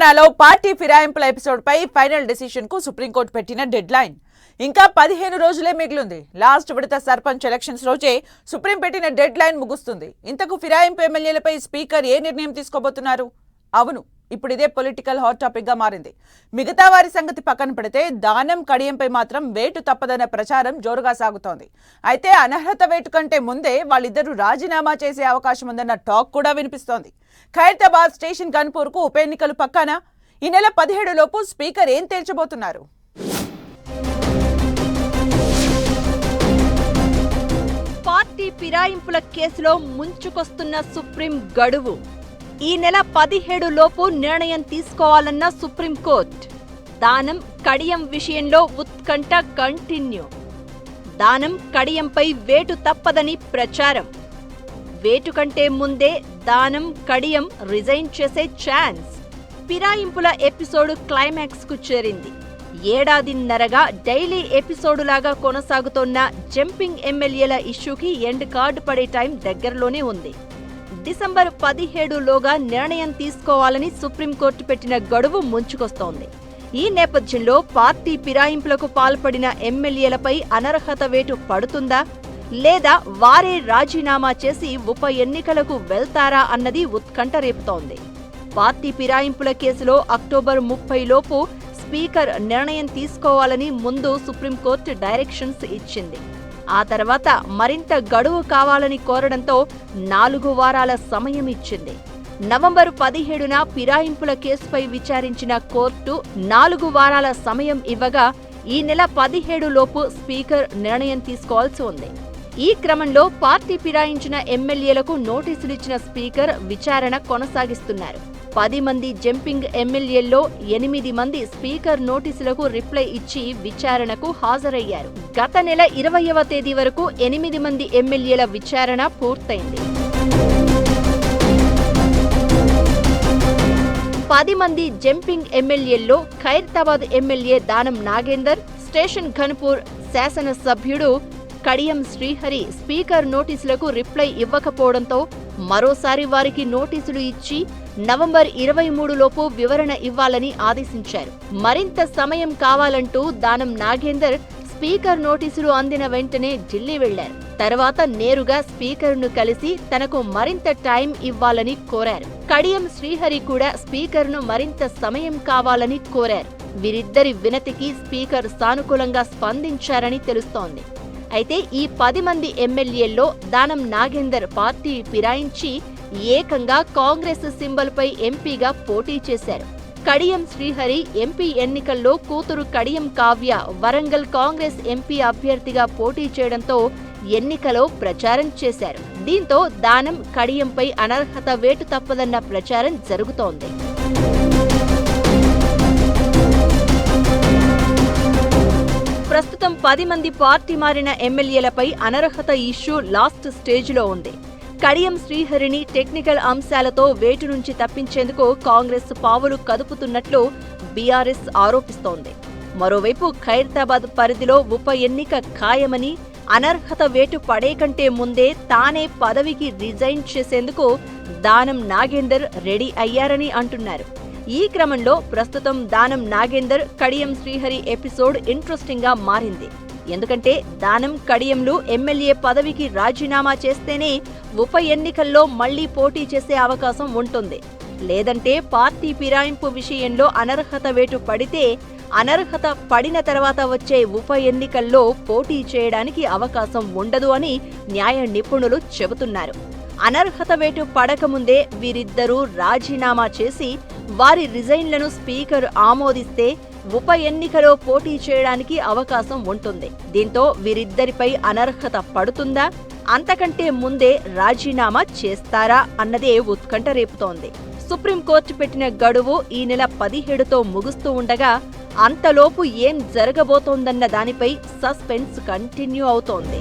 తెలంగాణలో పార్టీ ఫిరాయింపుల ఎపిసోడ్ పై ఫైనల్ డెసిషన్కు సుప్రీంకోర్టు పెట్టిన డెడ్ లైన్ ఇంకా పదిహేను రోజులే మిగిలింది. లాస్ట్ విడత సర్పంచ్ ఎలక్షన్స్ రోజే సుప్రీం పెట్టిన డెడ్ లైన్ ముగుస్తుంది. ఇంతకు ఫిరాయింపు ఎమ్మెల్యేలపై స్పీకర్ ఏ నిర్ణయం తీసుకోబోతున్నారు? అవును. ఇప్పుడు ఇదే పొలిటికల్ హాట్ టాపిక్గా మారింది. మిగతా వారి సంగతి పక్కన పెడితే దానం కడియంపై మాత్రం వేటు తప్పదన్న ప్రచారం జోరుగా సాగుతోంది. అయితే అనర్హత వేటు కంటే ముందే వాళ్ళిద్దరూ రాజీనామా చేసే అవకాశం ఉందన్న టాక్ కూడా వినిపిస్తోంది. ఖైరతాబాద్ స్టేషన్ గన్పూర్కు ఉప ఎన్నికలు పక్కన? ఈ నెల పదిహేడు లోపు స్పీకర్ ఏం తేల్చబోతున్నారు? పార్టీ ఫిరాయింపుల కేసులో ముంచుకొస్తున్న సుప్రీం గడువు. ఈ నెల పదిహేడు లోపు నిర్ణయం తీసుకోవాలన్న సుప్రీంకోర్టు. దానం కడియం విషయంలో ఉత్కంఠ కంటిన్యూ. దానం కడియంపై వేటు తప్పదని ప్రచారం. వేటు కంటే ముందే దానం కడియం రిజైన్ చేసే ఛాన్స్. ఫిరాయింపుల ఎపిసోడ్ క్లైమాక్స్కు చేరింది. ఏడాదిన్నరగా డైలీ ఎపిసోడులాగా కొనసాగుతోన్న జంపింగ్ ఎమ్మెల్యేల ఇష్యూకి ఎండ్ కార్డు పడే టైం దగ్గరలోనే ఉంది. డిసెంబర్ పదిహేడులోగా నిర్ణయం తీసుకోవాలని సుప్రీంకోర్టు పెట్టిన గడువు ముంచుకొస్తోంది. ఈ నేపథ్యంలో పార్టీ ఫిరాయింపులకు పాల్పడిన ఎమ్మెల్యేలపై అనర్హత వేటు పడుతుందా? లేదా వారే రాజీనామా చేసి ఉప ఎన్నికలకు వెళ్తారా అన్నది ఉత్కంఠ రేపుతోంది పార్టీ ఫిరాయింపుల కేసులో అక్టోబర్ ముప్పై లోపు స్పీకర్ నిర్ణయం తీసుకోవాలని ముందు సుప్రీంకోర్టు డైరెక్షన్స్ ఇచ్చింది. ఆ తర్వాత మరింత గడువు కావాలని కోరడంతో నాలుగు వారాల సమయం ఇచ్చింది. నవంబర్ పదిహేడున ఫిరాయింపుల కేసుపై విచారించిన కోర్టు నాలుగు వారాల సమయం ఇవ్వగా ఈ నెల పదిహేడు లోపు స్పీకర్ నిర్ణయం తీసుకోవాల్సి ఉంది. ఈ క్రమంలో పార్టీ ఫిరాయించిన ఎమ్మెల్యేలకు నోటీసులిచ్చిన స్పీకర్ విచారణ కొనసాగిస్తున్నారు. పది మంది జంపింగ్ ఎమ్మెల్యేల్లో ఎనిమిది మంది స్పీకర్ నోటీసులకు రిప్లై ఇచ్చి విచారణకు హాజరయ్యారు. గత నెల ఇరవయవ తేదీ వరకు ఎనిమిది మంది ఎమ్మెల్యేల విచారణ పూర్తయింది. పది మంది jumping ఎమ్మెల్యేల్లో Khairatabad MLA Danam Nagender station Ghanpur శాసనసభ్యుడు కడియం శ్రీహరి స్పీకర్ నోటీసులకు రిప్లై ఇవ్వకపోవడంతో మరోసారి వారికి నోటీసులు ఇచ్చి నవంబర్ ఇరవై మూడులోపు వివరణ ఇవ్వాలని ఆదేశించారు. మరింత సమయం కావాలంటూ దానం నాగేందర్ స్పీకర్ నోటీసులు అందిన వెంటనే ఢిల్లీ వెళ్ళారు తర్వాత నేరుగా స్పీకర్ను కలిసి తనకు మరింత టైం ఇవ్వాలని కోరారు. కడియం శ్రీహరి కూడా స్పీకర్ను మరింత సమయం కావాలని కోరారు. వీరిద్దరి వినతికి స్పీకర్ సానుకూలంగా స్పందించారని తెలుస్తోంది. అయితే ఈ పది మంది ఎమ్మెల్యేల్లో దానం నాగేందర్ పార్టీ ఫిరాయించి ఏకంగా కాంగ్రెస్ సింబల్పై ఎంపీగా పోటీ చేశారు. కడియం శ్రీహరి ఎంపీ ఎన్నికల్లో కూతురు కడియం కావ్య వరంగల్ కాంగ్రెస్ ఎంపీ అభ్యర్థిగా పోటీ చేయడంతో ఎన్నికలో ప్రచారం చేశారు. దీంతో దానం కడియంపై అనర్హత వేటు తప్పదన్న ప్రచారం జరుగుతోంది. ప్రస్తుతం పది మంది పార్టీ మారిన ఎమ్మెల్యేలపై అనర్హత ఇష్యూ లాస్ట్ స్టేజ్లో ఉంది. కడియం శ్రీహరిని టెక్నికల్ అంశాలతో వేటు నుంచి తప్పించేందుకు కాంగ్రెస్ పావులు కదుపుతున్నట్లు బీఆర్ఎస్ ఆరోపిస్తోంది. మరోవైపు ఖైరతాబాద్ పరిధిలో ఉప ఎన్నిక ఖాయమని అనర్హత వేటు పడే కంటే ముందే తానే పదవికి రిజైన్ చేసేందుకు దానం నాగేందర్ రెడీ అయ్యారని అంటున్నారు. ఈ క్రమంలో ప్రస్తుతం దానం నాగేందర్ కడియం శ్రీహరి ఎపిసోడ్ ఇంట్రెస్టింగ్గా మారింది. ఎందుకంటే దానం కడియంలు ఎమ్మెల్యే పదవికి రాజీనామా చేస్తేనే ఉప ఎన్నికల్లో మళ్ళీ పోటీ చేసే అవకాశం ఉంటుంది. లేదంటే పార్టీ ఫిరాయింపు విషయంలో అనర్హత వేటు పడితే అనర్హత పడిన తర్వాత వచ్చే ఉప ఎన్నికల్లో పోటీ చేయడానికి అవకాశం ఉండదు అని న్యాయ నిపుణులు చెబుతున్నారు. అనర్హత వేటు పడకముందే వీరిద్దరూ రాజీనామా చేసి వారి రిజైన్లను స్పీకర్ ఆమోదిస్తే ఉప ఎన్నికలో పోటీ చేయడానికి అవకాశం ఉంటుంది. దీంతో వీరిద్దరిపై అనర్హత పడుతుందా? అంతకంటే ముందే రాజీనామా చేస్తారా? అన్నదే ఉత్కంఠ రేపుతోంది. సుప్రీంకోర్టు పెట్టిన గడువు ఈ నెల పదిహేడుతో ముగుస్తూ ఉండగా అంతలోపు ఏం జరగబోతోందన్న దానిపై సస్పెన్స్ కంటిన్యూ అవుతోంది.